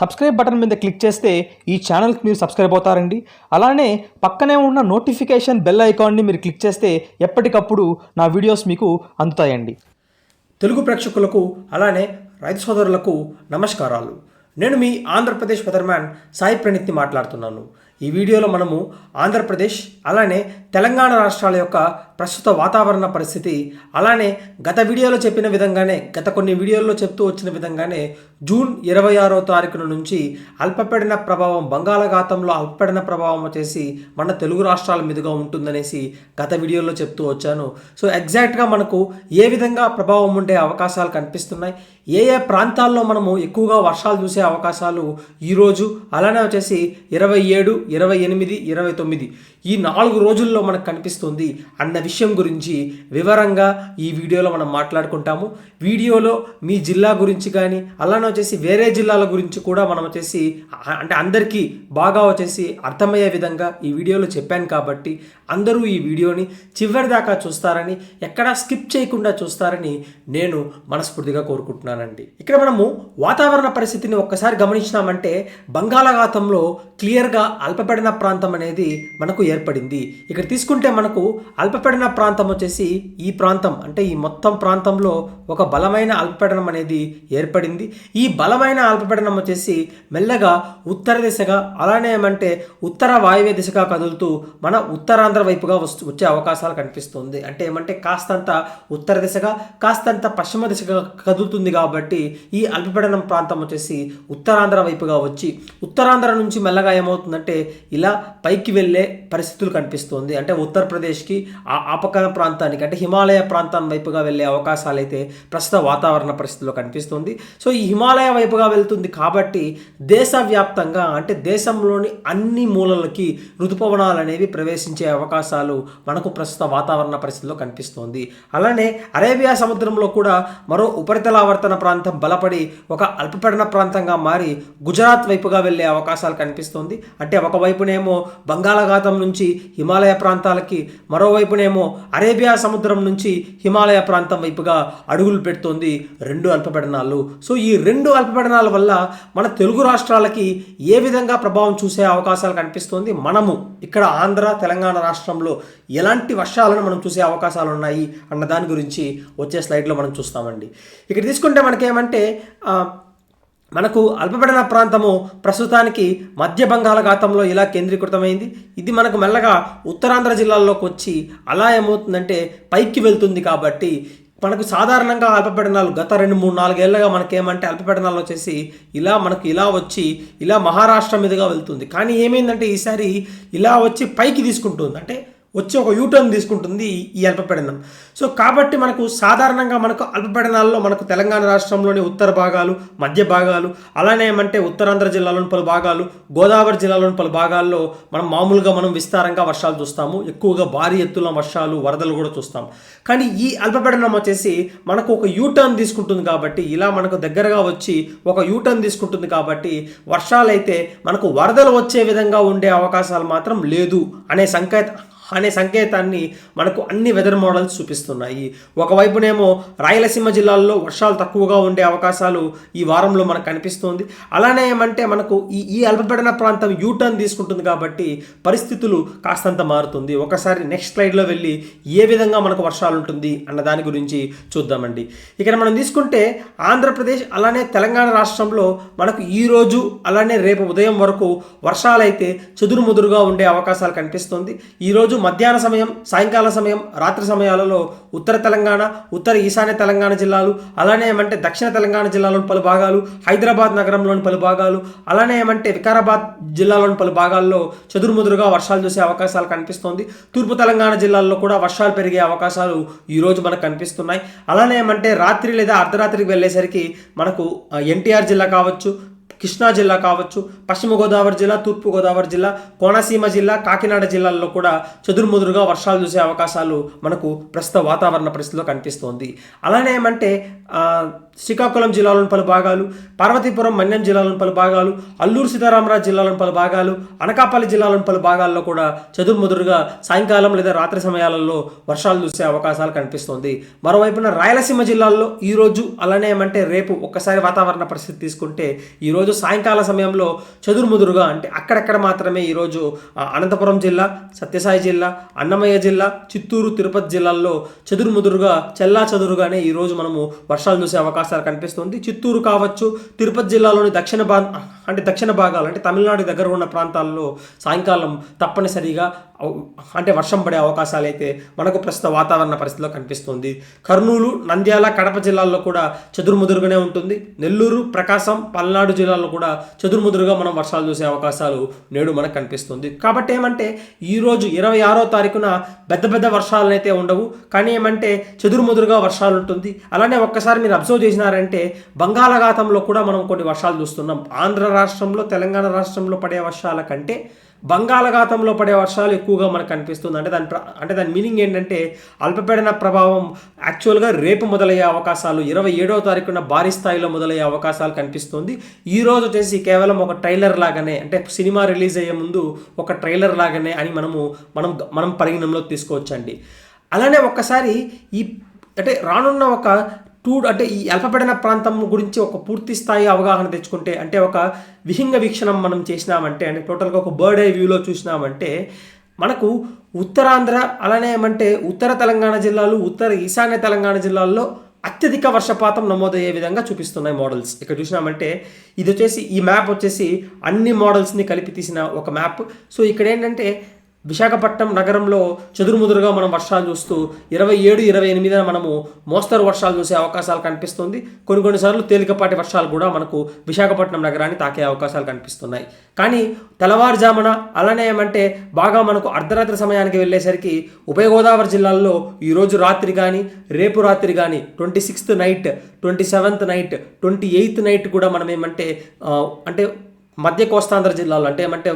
Subscribe button మీద click చేస్తే ఈ ఛానల్కి మీరు సబ్స్క్రైబ్ అవుతారండి. అలానే పక్కనే ఉన్న నోటిఫికేషన్ బెల్ ఐకాన్ని మీరు క్లిక్ చేస్తే ఎప్పటికప్పుడు నా వీడియోస్ మీకు అందుతాయండి. తెలుగు ప్రేక్షకులకు అలానే రైతు సోదరులకు నమస్కారాలు. నేను మీ ఆంధ్రప్రదేశ్ వెదర్మ్యాన్ సాయి ప్రణిత్ని మాట్లాడుతున్నాను. ఈ వీడియోలో మనము ఆంధ్రప్రదేశ్ అలానే తెలంగాణ రాష్ట్రాల యొక్క ప్రస్తుత వాతావరణ పరిస్థితి అలానే గత వీడియోలో చెప్పిన విధంగానే గత కొన్ని వీడియోల్లో చెప్తూ వచ్చిన విధంగానే జూన్ ఇరవై ఆరో తారీఖున నుంచి అల్పపీడన ప్రభావం బంగాళాఖాతంలో అల్పపీడన ప్రభావం వచ్చేసి మన తెలుగు రాష్ట్రాల మీదుగా ఉంటుందనేసి గత వీడియోలో చెప్తూ వచ్చాను. సో ఎగ్జాక్ట్గా మనకు ఏ విధంగా ప్రభావం ఉండే అవకాశాలు కనిపిస్తున్నాయి? ఏ ఏ ప్రాంతాల్లో మనము ఎక్కువగా వర్షాలు చూసే అవకాశాలు ఈరోజు? అలానే వచ్చేసి ఇరవై ఏడు ఇరవై ఎనిమిది ఇరవై తొమ్మిది. ఈ నాలుగు రోజుల్లో మనకు కనిపిస్తుంది అన్న విషయం గురించి వివరంగా ఈ వీడియోలో మనం మాట్లాడుకుంటాము. వీడియోలో మీ జిల్లా గురించి కానీ అలానే వచ్చేసి వేరే జిల్లాల గురించి కూడా మనం వచ్చేసి అంటే అందరికీ బాగా వచ్చేసి అర్థమయ్యే విధంగా ఈ వీడియోలో చెప్పాను కాబట్టి అందరూ ఈ వీడియోని చివరి దాకా చూస్తారని ఎక్కడా స్కిప్ చేయకుండా చూస్తారని నేను మనస్ఫూర్తిగా కోరుకుంటున్నానండి. ఇక్కడ మనము వాతావరణ పరిస్థితిని ఒక్కసారి గమనించినామంటే బంగాళాఖాతంలో క్లియర్గా అల్పపడిన ప్రాంతం అనేది మనకు ఏర్పడింది. ఇక్కడ తీసుకుంటే మనకు అల్పపీడన ప్రాంతం వచ్చేసి ఈ ప్రాంతం. అంటే ఈ మొత్తం ప్రాంతంలో ఒక బలమైన అల్పపీడనం అనేది ఏర్పడింది. ఈ బలమైన అల్పపీడనం వచ్చేసి మెల్లగా ఉత్తర దిశగా అలానే ఏమంటే ఉత్తర వాయువ్య దిశగా కదులుతూ మన ఉత్తరాంధ్ర వైపుగా వస్తు వచ్చే అవకాశాలు కనిపిస్తుంది. అంటే ఏమంటే కాస్తంత ఉత్తర దిశగా కాస్తంత పశ్చిమ దిశగా కదులుతుంది కాబట్టి ఈ అల్పపీడనం ప్రాంతం వచ్చేసి ఉత్తరాంధ్ర వైపుగా వచ్చి ఉత్తరాంధ్ర నుంచి మెల్లగా ఏమవుతుందంటే ఇలా పైకి వెళ్ళే పరిస్థితులు కనిపిస్తుంది. అంటే ఉత్తరప్రదేశ్కి ఆ ఆపకన ప్రాంతానికి అంటే హిమాలయ ప్రాంతం వైపుగా వెళ్ళే అవకాశాలు అయితే ప్రస్తుత వాతావరణ పరిస్థితుల్లో కనిపిస్తుంది. సో ఈ హిమాలయ వైపుగా వెళ్తుంది కాబట్టి దేశవ్యాప్తంగా అంటే దేశంలోని అన్ని మూలలకి ఋతుపవనాలు అనేవి ప్రవేశించే అవకాశాలు మనకు ప్రస్తుత వాతావరణ పరిస్థితుల్లో కనిపిస్తోంది. అలానే అరేబియా సముద్రంలో కూడా మరో ఉపరితల ఆవర్తన ప్రాంతం బలపడి ఒక అల్పపీడన ప్రాంతంగా మారి గుజరాత్ వైపుగా వెళ్ళే అవకాశాలు కనిపిస్తుంది. అంటే ఒకవైపునేమో బంగాళాఖాతం నుంచి నుంచి హిమాలయ ప్రాంతాలకి మరోవైపునేమో అరేబియా సముద్రం నుంచి హిమాలయ ప్రాంతం వైపుగా అడుగులు పెడుతోంది రెండు అల్పపీడనాలు. సో ఈ రెండు అల్పపీడనాల వల్ల మన తెలుగు రాష్ట్రాలకి ఏ విధంగా ప్రభావం చూసే అవకాశాలు కనిపిస్తోంది? మనము ఇక్కడ ఆంధ్ర తెలంగాణ రాష్ట్రంలో ఎలాంటి వర్షాలను మనం చూసే అవకాశాలు ఉన్నాయి అన్న దాని గురించి వచ్చే స్లైడ్లో మనం చూస్తామండి. ఇక్కడ తీసుకుంటే మనకేమంటే మనకు అల్పపీడన ప్రాంతము ప్రస్తుతానికి మధ్య బంగాళాఖాతంలో ఇలా కేంద్రీకృతమైంది. ఇది మనకు మెల్లగా ఉత్తరాంధ్ర జిల్లాల్లోకి వచ్చి అలా ఏమవుతుందంటే పైకి వెళ్తుంది కాబట్టి మనకు సాధారణంగా అల్పపీడనాలు గత రెండు మూడు నాలుగేళ్ళుగా మనకేమంటే అల్పపీడనాలు వచ్చేసి ఇలా మనకు ఇలా వచ్చి ఇలా మహారాష్ట్ర మీదుగా వెళ్తుంది. కానీ ఏమైందంటే ఈసారి ఇలా వచ్చి పైకి తీసుకుంటుంది. అంటే వచ్చి ఒక యూటర్న్ తీసుకుంటుంది ఈ- అల్పపీడనం. సో కాబట్టి మనకు సాధారణంగా మనకు అల్పపీడనాల్లో మనకు తెలంగాణ రాష్ట్రంలోని ఉత్తర భాగాలు మధ్య భాగాలు అలానే ఏమంటే ఉత్తరాంధ్ర జిల్లాలోని పలు భాగాలు గోదావరి జిల్లాలోని పలు భాగాల్లో మనం మామూలుగా మనం విస్తారంగా వర్షాలు చూస్తాము. ఎక్కువగా భారీ ఎత్తుల వర్షాలు వరదలు కూడా చూస్తాం. కానీ ఈ అల్పపీడనం వచ్చేసి మనకు ఒక యూటర్న్ తీసుకుంటుంది కాబట్టి ఇలా మనకు దగ్గరగా వచ్చి ఒక యూటర్న్ తీసుకుంటుంది కాబట్టి వర్షాలైతే మనకు వరదలు వచ్చే విధంగా ఉండే అవకాశాలు మాత్రం లేదు అనే సంకేత అనే సంకేతాన్ని మనకు అన్ని వెదర్ మోడల్స్ చూపిస్తున్నాయి. ఒకవైపునేమో రాయలసీమ జిల్లాల్లో వర్షాలు తక్కువగా ఉండే అవకాశాలు ఈ వారంలో మనకు కనిపిస్తుంది. అలానే ఏమంటే మనకు ఈ ఈ అల్పపీడన ప్రాంతం యూటర్న్ తీసుకుంటుంది కాబట్టి పరిస్థితులు కాస్తంత మారుతుంది. ఒకసారి నెక్స్ట్ స్లైడ్లో వెళ్ళి ఏ విధంగా మనకు వర్షాలు ఉంటుంది అన్న దాని గురించి చూద్దామండి. ఇక్కడ మనం తీసుకుంటే ఆంధ్రప్రదేశ్ అలానే తెలంగాణ రాష్ట్రంలో మనకు ఈ రోజు అలానే రేపు ఉదయం వరకు వర్షాలైతే చెదురుముదురుగా ఉండే అవకాశాలు కనిపిస్తుంది. ఈరోజు మధ్యాహ్న సమయం సాయంకాల సమయం రాత్రి సమయాలలో ఉత్తర తెలంగాణ ఉత్తర ఈశాన్య తెలంగాణ జిల్లాలు అలానే ఏమంటే దక్షిణ తెలంగాణ జిల్లాలోని పలు భాగాలు హైదరాబాద్ నగరంలోని పలు భాగాలు అలానే ఏమంటే వికారాబాద్ జిల్లాలోని పలు భాగాల్లో చెదురుముదురుగా వర్షాలు చూసే అవకాశాలు కనిపిస్తోంది. తూర్పు తెలంగాణ జిల్లాల్లో కూడా వర్షాలు పెరిగే అవకాశాలు ఈరోజు మనకు కనిపిస్తున్నాయి. అలానే ఏమంటే రాత్రి లేదా అర్ధరాత్రికి వెళ్ళేసరికి మనకు ఎన్టీఆర్ జిల్లా కావచ్చు కృష్ణా జిల్లా కావచ్చు పశ్చిమ గోదావరి జిల్లా తూర్పు గోదావరి జిల్లా కోనసీమ జిల్లా కాకినాడ జిల్లాల్లో కూడా చెదురుముదురుగా వర్షాలు చూసే అవకాశాలు మనకు ప్రస్తుత వాతావరణ పరిస్థితిలో కనిపిస్తోంది. అలానే ఏమంటే శ్రీకాకుళం జిల్లాలోని పలు భాగాలు పార్వతీపురం మన్యం జిల్లాలోని పలు భాగాలు అల్లూరు సీతారామరాజు జిల్లాలోని పలు భాగాలు అనకాపల్లి జిల్లాలోని పలు భాగాల్లో కూడా చదురుముదురుగా సాయంకాలం లేదా రాత్రి సమయాలలో వర్షాలు చూసే అవకాశాలు కనిపిస్తుంది. మరోవైపున రాయలసీమ జిల్లాల్లో ఈ రోజు అలానే ఏమంటే రేపు ఒక్కసారి వాతావరణ పరిస్థితి తీసుకుంటే ఈరోజు ఈరోజు సాయంకాల సమయంలో చదురుముదురుగా అంటే అక్కడక్కడ మాత్రమే ఈరోజు అనంతపురం జిల్లా సత్యసాయి జిల్లా అన్నమయ్య జిల్లా చిత్తూరు తిరుపతి జిల్లాల్లో చదురుముదురుగా చెల్లా చదురుగానే ఈరోజు మనము వర్షాలు చూసే అవకాశాలు కనిపిస్తుంది. చిత్తూరు కావచ్చు తిరుపతి జిల్లాలోని దక్షిణ భాగం అంటే దక్షిణ భాగాలు అంటే తమిళనాడు దగ్గర ఉన్న ప్రాంతాల్లో సాయంకాలం తప్పనిసరిగా అంటే వర్షం పడే అవకాశాలు అయితే మనకు ప్రస్తుత వాతావరణ పరిస్థితిలో కనిపిస్తుంది. కర్నూలు నంద్యాల కడప జిల్లాల్లో కూడా చెదురుముదురుగానే ఉంటుంది. నెల్లూరు ప్రకాశం పల్నాడు జిల్లాల్లో కూడా చెదురుముదురుగా మనం వర్షాలు చూసే అవకాశాలు నేడు మనకు కనిపిస్తుంది. కాబట్టి ఏమంటే ఈరోజు ఇరవై ఆరో తారీఖున పెద్ద పెద్ద వర్షాలు అయితే ఉండవు. కానీ ఏమంటే చెదురుముదురుగా వర్షాలు ఉంటుంది. అలానే ఒక్కసారి మీరు అబ్జర్వ్ చేసినారంటే బంగాళాఖాతంలో కూడా మనం కొన్ని వర్షాలు చూస్తున్నాం. ఆంధ్ర రాష్ట్రంలో తెలంగాణ రాష్ట్రంలో పడే వర్షాల కంటే బంగాళాఖాతంలో పడే వర్షాలు ఎక్కువగా మనకు కనిపిస్తుంది. అంటే దాని అంటే దాని మీనింగ్ ఏంటంటే అల్పపీడన ప్రభావం యాక్చువల్గా రేపు మొదలయ్యే అవకాశాలు ఇరవై ఏడవ తారీఖున భారీ స్థాయిలో మొదలయ్యే అవకాశాలు కనిపిస్తుంది. ఈ రోజు వచ్చేసి కేవలం ఒక ట్రైలర్ లాగానే అంటే సినిమా రిలీజ్ అయ్యే ముందు ఒక ట్రైలర్ లాగానే అని మనము మనం మనం పరిగణంలో తీసుకోవచ్చండి. అలానే ఒక్కసారి ఈ అంటే రానున్న ఒక టూ అంటే ఈ అల్పపీడన ప్రాంతం గురించి ఒక పూర్తి స్థాయి అవగాహన తెచ్చుకుంటే అంటే ఒక విహింగ వీక్షణం మనం చేసినామంటే అంటే టోటల్గా ఒక బర్డ్ ఐ వ్యూలో చూసినామంటే మనకు ఉత్తరాంధ్ర అలానే ఏమంటే ఉత్తర తెలంగాణ జిల్లాలు ఉత్తర ఈశాన్య తెలంగాణ జిల్లాల్లో అత్యధిక వర్షపాతం నమోదయ్యే విధంగా చూపిస్తున్నాయి మోడల్స్. ఇక్కడ చూసినామంటే ఇది వచ్చేసి ఈ మ్యాప్ వచ్చేసి అన్ని మోడల్స్ని కలిపి తీసిన ఒక మ్యాప్. సో ఇక్కడ ఏంటంటే విశాఖపట్నం నగరంలో చెదురుముదురుగా మనం వర్షాలు చూస్తూ ఇరవై ఏడు ఇరవై ఎనిమిదిన మనము మోస్తరు వర్షాలు చూసే అవకాశాలు కనిపిస్తుంది. కొన్ని కొన్నిసార్లు తేలికపాటి వర్షాలు కూడా మనకు విశాఖపట్నం నగరాన్ని తాకే అవకాశాలు కనిపిస్తున్నాయి. కానీ తెల్లవారుజామున అలానే ఏమంటే బాగా మనకు అర్ధరాత్రి సమయానికి వెళ్ళేసరికి ఉభయ గోదావరి జిల్లాల్లో ఈరోజు రాత్రి కానీ రేపు రాత్రి కానీ twenty sixth night twenty seventh night twenty eighth night కూడా మనం ఏమంటే అంటే మధ్య కోస్తాంధ్ర జిల్లాలో అంటే ఏమంటే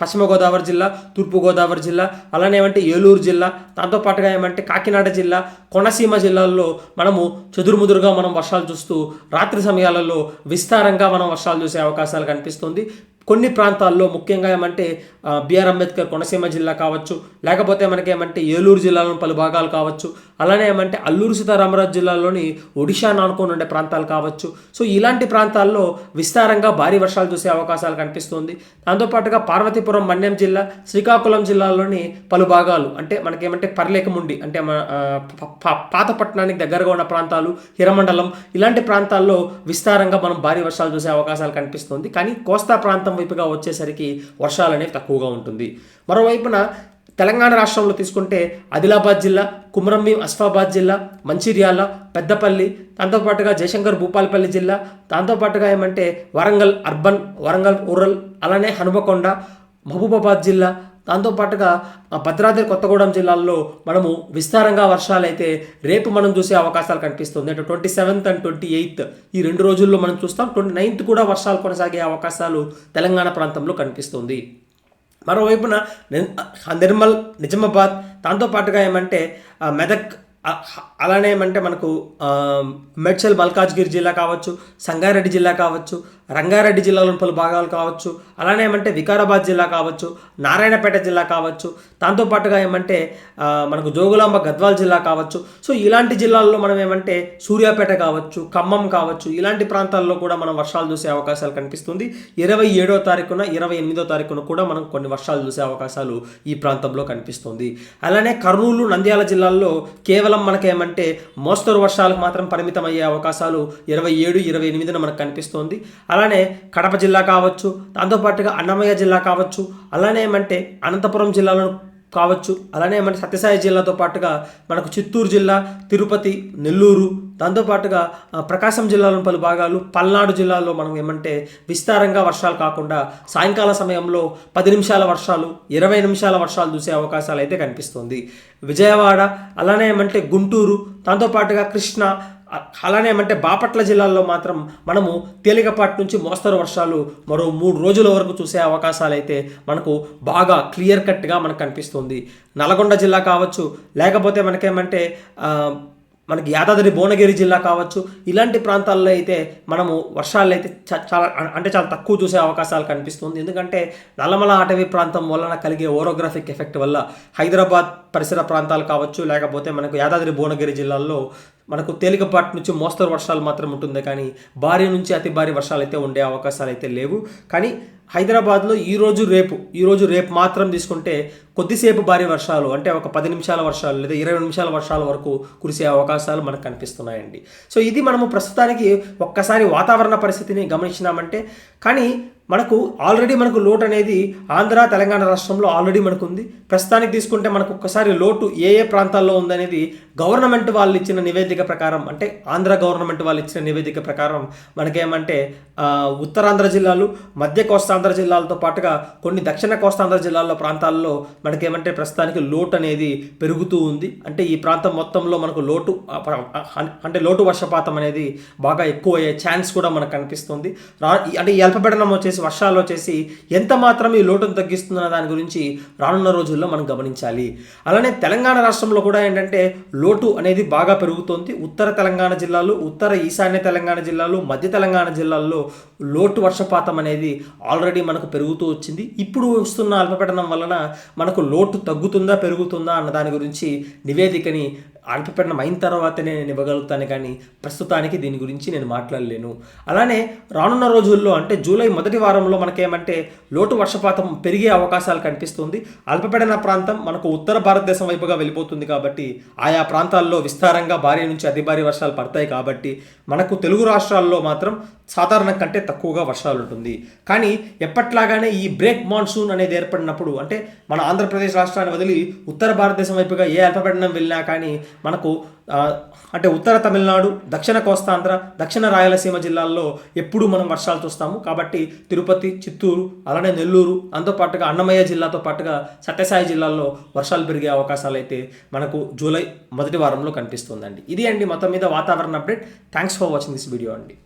పశ్చిమ గోదావరి జిల్లా తూర్పు గోదావరి జిల్లా అలానే ఏమంటే ఏలూరు జిల్లా దాంతోపాటుగా ఏమంటే కాకినాడ జిల్లా కోనసీమ జిల్లాల్లో మనము చెదురుముదురుగా మనం వర్షాలు చూస్తూ రాత్రి సమయాలలో విస్తారంగా మనం వర్షాలు చూసే అవకాశాలు కనిపిస్తుంది. కొన్ని ప్రాంతాల్లో ముఖ్యంగా ఏమంటే బిఆర్ అంబేద్కర్ కోనసీమ జిల్లా కావచ్చు లేకపోతే మనకి ఏమంటే ఏలూరు జిల్లాలోని పలు భాగాలు కావచ్చు అలానే ఏమంటే అల్లూరు సీతారామరాజు జిల్లాలోని ఒడిషా నానుకొని ఉండే ప్రాంతాలు కావచ్చు. సో ఇలాంటి ప్రాంతాల్లో విస్తారంగా భారీ వర్షాలు చూసే అవకాశం అవకాశాలు కనిపిస్తుంది. దాంతోపాటుగా పార్వతీపురం మన్యం జిల్లా శ్రీకాకుళం జిల్లాలోని పలు భాగాలు అంటే మనకేమంటే పర్లేకముండి అంటే మన పాత ప- దగ్గరగా ఉన్న ప్రాంతాలు హిరమండలం ఇలాంటి ప్రాంతాల్లో విస్తారంగా మనం భారీ వర్షాలు చూసే అవకాశాలు కనిపిస్తుంది. కానీ కోస్తా ప్రాంతం వైపుగా వచ్చేసరికి వర్షాలు అనేవి తక్కువగా ఉంటుంది. మరోవైపున తెలంగాణ రాష్ట్రంలో తీసుకుంటే ఆదిలాబాద్ జిల్లా కుమరంభీం అస్ఫాబాద్ జిల్లా మంచిర్యాల పెద్దపల్లి దాంతోపాటుగా జయశంకర్ భూపాలపల్లి జిల్లా దాంతోపాటుగా ఏమంటే వరంగల్ అర్బన్ వరంగల్ రూరల్ అలానే హనుమకొండ మహబూబాబాద్ జిల్లా దాంతోపాటుగా భద్రాద్రి కొత్తగూడెం జిల్లాల్లో మనము విస్తారంగా వర్షాలైతే రేపు మనం చూసే అవకాశాలు కనిపిస్తుంది. అంటే twenty seventh and twenty eighth ఈ రెండు రోజుల్లో మనం చూస్తాం. ట్వంటీ నైన్త్ కూడా వర్షాలు కొనసాగే అవకాశాలు తెలంగాణ ప్రాంతంలో కనిపిస్తుంది. మరోవైపున ఆ నిర్మల్ నిజామాబాద్ దాంతోపాటుగా ఏమంటే మెదక్ అలానే ఏమంటే మనకు మెడ్చల్ మేడ్చల్ మల్కాజ్గిరి జిల్లా కావచ్చు సంగారెడ్డి జిల్లా కావచ్చు రంగారెడ్డి జిల్లాలోని పలు భాగాలు కావచ్చు అలానే ఏమంటే వికారాబాద్ జిల్లా కావచ్చు నారాయణపేట జిల్లా కావచ్చు దాంతోపాటుగా ఏమంటే మనకు జోగులాంబ గద్వాల్ జిల్లా కావచ్చు. సో ఇలాంటి జిల్లాల్లో మనం ఏమంటే సూర్యాపేట కావచ్చు ఖమ్మం కావచ్చు ఇలాంటి ప్రాంతాల్లో కూడా మనం వర్షాలు చూసే అవకాశాలు కనిపిస్తుంది. ఇరవై ఏడో తారీఖున ఇరవై ఎనిమిదో తారీఖున కూడా మనం కొన్ని వర్షాలు చూసే అవకాశాలు ఈ ప్రాంతంలో కనిపిస్తుంది. అలానే కర్నూలు నంద్యాల జిల్లాల్లో కేవలం మనకేమంటే మోస్తరు వర్షాలకు మాత్రం పరిమితం అయ్యే అవకాశాలు ఇరవై ఏడు ఇరవై ఎనిమిదిన మనకు కనిపిస్తుంది. అలానే కడప జిల్లా కావచ్చు దాంతోపాటుగా అన్నమయ్య జిల్లా కావచ్చు అలానే ఏమంటే అనంతపురం జిల్లాలో కావచ్చు అలానే ఏమంటే సత్యసాయి జిల్లాతో పాటుగా మనకు చిత్తూరు జిల్లా తిరుపతి నెల్లూరు దాంతోపాటుగా ప్రకాశం జిల్లాలోని పలు భాగాలు పల్నాడు జిల్లాలో మనం ఏమంటే విస్తారంగా వర్షాలు కాకుండా సాయంకాల సమయంలో పది నిమిషాల వర్షాలు ఇరవై నిమిషాల వర్షాలు చూసే అవకాశాలు అయితే కనిపిస్తుంది. విజయవాడ అలానే ఏమంటే గుంటూరు దాంతోపాటుగా కృష్ణ అలానే ఏమంటే బాపట్ల జిల్లాల్లో మాత్రం మనము తేలికపాటి నుంచి మోస్తరు వర్షాలు మరో మూడు రోజుల వరకు చూసే అవకాశాలు అయితే మనకు బాగా క్లియర్ కట్గా మనకు కనిపిస్తుంది. నల్గొండ జిల్లా కావచ్చు లేకపోతే మనకేమంటే మనకి యాదాద్రి భువనగిరి జిల్లా కావచ్చు ఇలాంటి ప్రాంతాల్లో అయితే మనము వర్షాలు అయితే చ- చాలా అంటే చాలా తక్కువ చూసే అవకాశాలు కనిపిస్తుంది. ఎందుకంటే నల్లమల అటవీ ప్రాంతం వలన కలిగే ఓరోగ్రాఫిక్ ఎఫెక్ట్ వల్ల హైదరాబాద్ పరిసర ప్రాంతాలు కావచ్చు లేకపోతే మనకు యాదాద్రి భువనగిరి జిల్లాల్లో మనకు తేలికపాటి నుంచి మోస్తరు వర్షాలు మాత్రం ఉంటుంది కానీ భారీ నుంచి అతి భారీ వర్షాలు అయితే ఉండే అవకాశాలు అయితే లేవు. కానీ హైదరాబాద్లో ఈరోజు రేపు ఈరోజు రేపు మాత్రం తీసుకుంటే కొద్దిసేపు భారీ వర్షాలు అంటే ఒక పది నిమిషాల వర్షాలు లేదా ఇరవై నిమిషాల వర్షాల వరకు కురిసే అవకాశాలు మనకు కనిపిస్తున్నాయండి. సో ఇది మనము ప్రస్తుతానికి ఒక్కసారి వాతావరణ పరిస్థితిని గమనించినామంటే కానీ మనకు ఆల్రెడీ మనకు లోటు అనేది ఆంధ్ర తెలంగాణ రాష్ట్రంలో ఆల్రెడీ మనకు ఉంది ప్రస్తుతానికి తీసుకుంటే మనకు ఒక్కసారి లోటు ఏ ఏ ప్రాంతాల్లో ఉందనేది గవర్నమెంట్ వాళ్ళు ఇచ్చిన నివేదిక ప్రకారం అంటే ఆంధ్ర గవర్నమెంట్ వాళ్ళు ఇచ్చిన నివేదిక ప్రకారం మనకేమంటే ఉత్తరాంధ్ర జిల్లాలు మధ్య కోస్తాంధ్ర జిల్లాలతో పాటుగా కొన్ని దక్షిణ కోస్తాంధ్ర జిల్లాల్లో ప్రాంతాల్లో మనకేమంటే ప్రస్తుతానికి లోటు అనేది పెరుగుతూ ఉంది. అంటే ఈ ప్రాంతం మొత్తంలో మనకు లోటు అంటే లోటు వర్షపాతం అనేది బాగా ఎక్కువ అయ్యే ఛాన్స్ కూడా మనకు కనిపిస్తుంది. అంటే ఈ అల్పపీడనం వచ్చేసి వర్షాలు వచ్చేసి ఎంత మాత్రం ఈ లోటును తగ్గిస్తుందన్న దాని గురించి రానున్న రోజుల్లో మనం గమనించాలి. అలానే తెలంగాణ రాష్ట్రంలో కూడా ఏంటంటే లోటు అనేది బాగా పెరుగుతోంది. ఉత్తర తెలంగాణ జిల్లాలు ఉత్తర ఈశాన్య తెలంగాణ జిల్లాలు మధ్య తెలంగాణ జిల్లాల్లో లోటు వర్షపాతం అనేది ఆల్రెడీ మనకు పెరుగుతూ వచ్చింది. ఇప్పుడు వస్తున్న అల్పపీడనం వలన మనకు లోటు తగ్గుతుందా పెరుగుతుందా అన్న దాని గురించి నివేదికని అల్పపీడనం అయిన తర్వాతనే నేను ఇవ్వగలుగుతాను కానీ ప్రస్తుతానికి దీని గురించి నేను మాట్లాడలేను. అలానే రానున్న రోజుల్లో అంటే జూలై మొదటి వారంలో మనకేమంటే లోటు వర్షపాతం పెరిగే అవకాశాలు కనిపిస్తుంది. అల్పపీడన ప్రాంతం మనకు ఉత్తర భారతదేశం వైపుగా వెళ్ళిపోతుంది కాబట్టి ఆయా ప్రాంతాల్లో విస్తారంగా భారీ నుంచి అతి భారీ వర్షాలు పడతాయి కాబట్టి మనకు తెలుగు రాష్ట్రాల్లో మాత్రం సాధారణం కంటే తక్కువగా వర్షాలు ఉంటుంది. కానీ ఎప్పట్లాగానే ఈ బ్రేక్ మాన్సూన్ అనేది ఏర్పడినప్పుడు అంటే మన ఆంధ్రప్రదేశ్ రాష్ట్రాన్ని వదిలి ఉత్తర భారతదేశం వైపుగా ఏ అల్పపీడనం వెళ్ళినా కానీ మనకు అంటే ఉత్తర తమిళనాడు దక్షిణ కోస్తాంధ్ర దక్షిణ రాయలసీమ జిల్లాల్లో ఎప్పుడూ మనం వర్షాలు చూస్తాము. కాబట్టి తిరుపతి చిత్తూరు అలానే నెల్లూరు దాంతో పాటుగా అన్నమయ్య జిల్లాతో పాటుగా సత్యసాయి జిల్లాల్లో వర్షాలు పెరిగే అవకాశాలు అయితే మనకు జూలై మొదటి వారంలో కనిపిస్తుందండి. ఇది అండి మొత్తం మీద వాతావరణ update. Thanks for watching this video అండి.